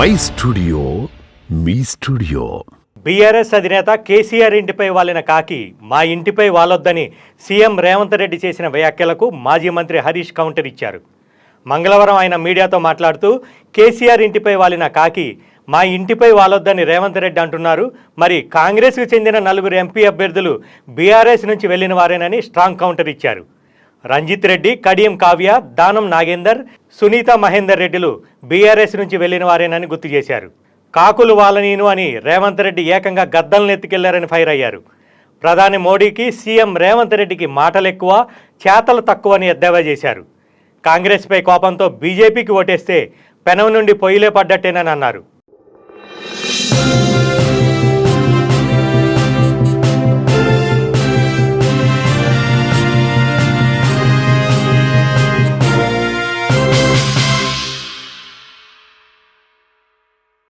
My studio మీ studio. BRS అధినేత KCR ఇంటిపై వాలిన కాకి మా ఇంటిపై వాలొద్దని సీఎం రేవంత్ రెడ్డి చేసిన వ్యాఖ్యలకు మాజీ మంత్రి హరీష్ కౌంటర్ ఇచ్చారు. మంగళవారం ఆయన మీడియాతో మాట్లాడుతూ కేసీఆర్ ఇంటిపై వాలిన కాకి మా ఇంటిపై వాలొద్దని రేవంత్ రెడ్డి అంటున్నారు. మరి కాంగ్రెస్కు చెందిన నలుగురు ఎంపీ అభ్యర్థులు బీఆర్ఎస్ నుంచి వెళ్ళిన వారేనని స్ట్రాంగ్ కౌంటర్ ఇచ్చారు. రంజిత్ రెడ్డి కడియం కావ్య దానం నాగేందర్ సునీత మహేందర్ రెడ్డిలు బీఆర్ఎస్ నుంచి వెళ్ళిన వారేనని గుర్తు చేశారు. కాకులు వాలనీను అని రేవంత్ రెడ్డి ఏకంగా గద్దలను ఎత్తుకెళ్ళారని ఫైర్ అయ్యారు. ప్రధాని మోడీకి సీఎం రేవంత్ రెడ్డికి మాటలు ఎక్కువ చేతలు తక్కువని ఎద్దేవా చేశారు. కాంగ్రెస్పై కోపంతో బీజేపీకి ఓటేస్తే పెనం నుండి పొయ్యిలే పడ్డట్టేనని అన్నారు.